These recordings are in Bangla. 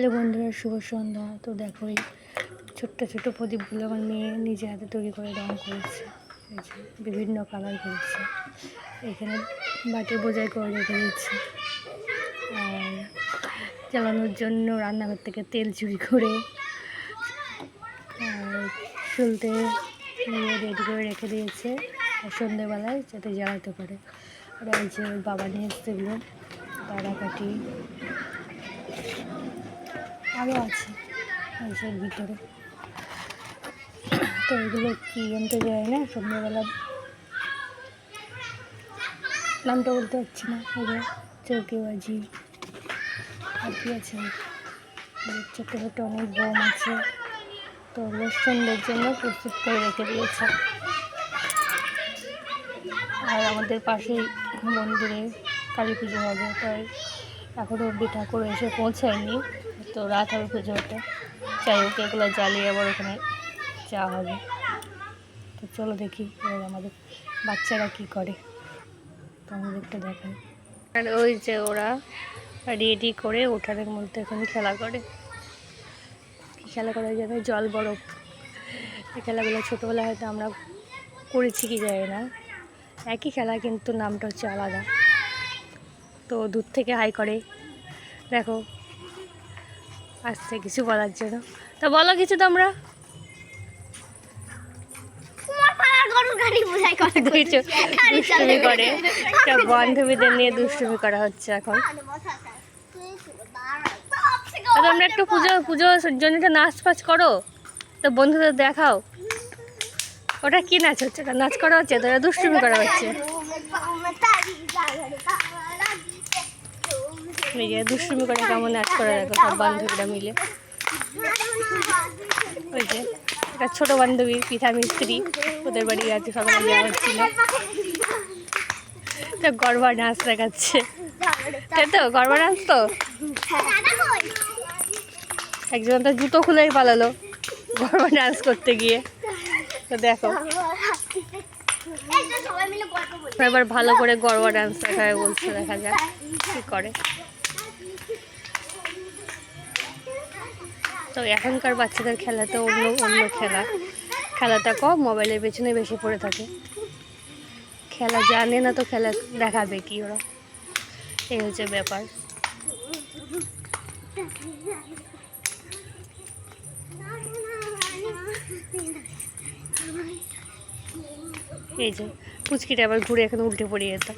হ্যালো বন্ধুরা, শুভ সন্ধ্যা। তো দেখো এই ছোট্ট ছোট্ট প্রদীপগুলো আমার মেয়ে নিজে হাতে তৈরি করে রং করেছে। বিভিন্ন কালার করেছে। এখানে বাটি বোঝাই করে রেখে দিচ্ছে আর জ্বালানোর জন্য রান্নাঘর থেকে তেল চুরি করে আর নিয়ে রেডি করে রেখে দিয়েছে। সন্ধেবেলায় যাতে জ্বালাতে পারে। আর এই যে বাবা নিয়ে এসেছিল কাটি আরও আছে। এইসব ভিতরে। তো এগুলো কি জানতে যায় না? সন্ধ্যাবেলা নামটা বলতে পারছি না। এগুলো চৌকিবাজি আর কি আছে? ছোটো ছোটো অনেক বোম আছে। তো ওগুলো সন্ধ্যের জন্য প্রস্তুত করে রেখে দিয়েছে। আর আমাদের পাশেই মন্দিরে কালী পুজো হবে, তাই এখনও অব্দি ঠাকুর এসে পৌঁছায়নি। তো রাত হবে পুজো হতে। যাই হোক, এগুলো জ্বালিয়ে আবার ওখানে যাওয়া হবে। তো চলো দেখি এবার আমাদের বাচ্চারা কি করে। তো আমাদেরটা দেখায় আর ওই যে ওরা রেডি করে ওঠারের মধ্যে এখন খেলা করে। খেলা করা যাবে জল বরফ। এই খেলাগুলো ছোটোবেলায় হয়তো আমরা করেছি, কি যায় না। একই খেলা কিন্তু নামটা হচ্ছে আলাদা। তো দূর থেকে হাই করে দেখো আসছে কিছু বলার জন্য তা বলো কিছু তোমরা দুষ্টুমি করে একটা বান্ধবীদের নিয়ে দুষ্টুমি করা হচ্ছে এখন তোমরা একটু পুজো পুজোর জন্য একটা নাচ ফাচ করো তো বন্ধুদের দেখাও ওটা কি নাচ হচ্ছে নাচ করা হচ্ছে তো দুষ্টুমি করা হচ্ছে যে দুষ্টুমি করে কেমন নাচ করে দেখো সব বান্ধবীরা মিলে। ওই যে, একটা ছোটো বান্ধবী পিঠা মিস্ত্রি, ওদের বাড়ি আছে সকালে যাওয়া হচ্ছিল। তো গড়বা নাচ দেখাচ্ছে। তাই তো, গড়বা নাচ তো? একজন তো জুতো খুলেই পালালো গড়বা ডান্স করতে গিয়ে। তো দেখো, এবার ভালো করে গড়বা ডান্স দেখায় বলছে, দেখা যাক কী করে। তো এখনকার বাচ্চাদের খেলা তো অন্য অন্য খেলা। খেলাটা কম মোবাইলের পেছনে বেশি পড়ে থাকে। খেলা জানে না তো খেলা দেখাবে কি ওরা। এই হচ্ছে ব্যাপার। এই যে, পুচকিটা আবার ঘুরে এখন উল্টে পড়ে যেত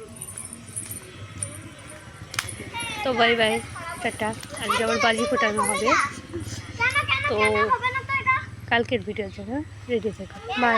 তো বাই বাই টাটা। আজকে আবার বাজি ফোটানো হবে। তো কালকের ভিডিওর জন্য রেডি থেকো। বাই